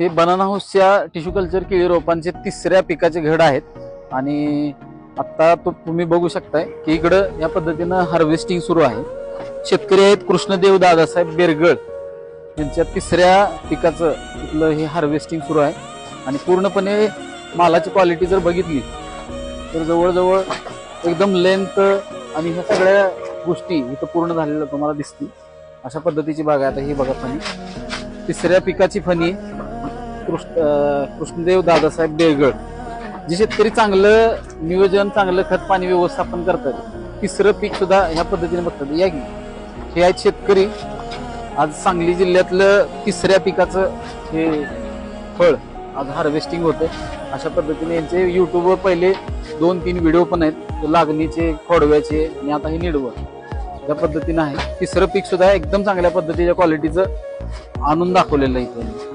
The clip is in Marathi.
हे बनाना हाऊसच्या टिश्यू कल्चर केळी रोपांचे तिसऱ्या पिकाचे घड आहेत. आणि आत्ता तो तुम्ही बघू शकताय की इकडं या पद्धतीनं हार्वेस्टिंग सुरू आहे. शेतकरी आहेत कृष्णदेव दादासाहेब बेरगळ. यांच्या तिसऱ्या पिकाचं इथलं हे हार्वेस्टिंग सुरू आहे. आणि पूर्णपणे मालाची क्वालिटी जर बघितली तर जवळजवळ एकदम लेंथ आणि ह्या सगळ्या गोष्टी इथं पूर्ण झालेल्या तुम्हाला दिसतील. अशा पद्धतीची बाग आहे. आता ही बघा फणी. तिसऱ्या पिकाची फणी कृष्ण कृष्णदेव दादासाहेब बेळगळ जे शेतकरी चांगलं नियोजन चांगलं खत पाणी व्यवस्थापन करतात तिसरं पीक सुद्धा ह्या पद्धतीने बघतात. या की हे आहेत शेतकरी. आज सांगली जिल्ह्यातलं तिसऱ्या पिकाचं हे फळ आज हार्वेस्टिंग होतं अशा पद्धतीने यांचे युट्यूबवर पहिले दोन तीन व्हिडिओ पण आहेत. लागणीचे खोडव्याचे आणि आता हे निडवं. या पद्धतीनं आहे. तिसरं पीक सुद्धा एकदम चांगल्या पद्धतीच्या क्वालिटीचं आणून दाखवलेलं आहे इथे.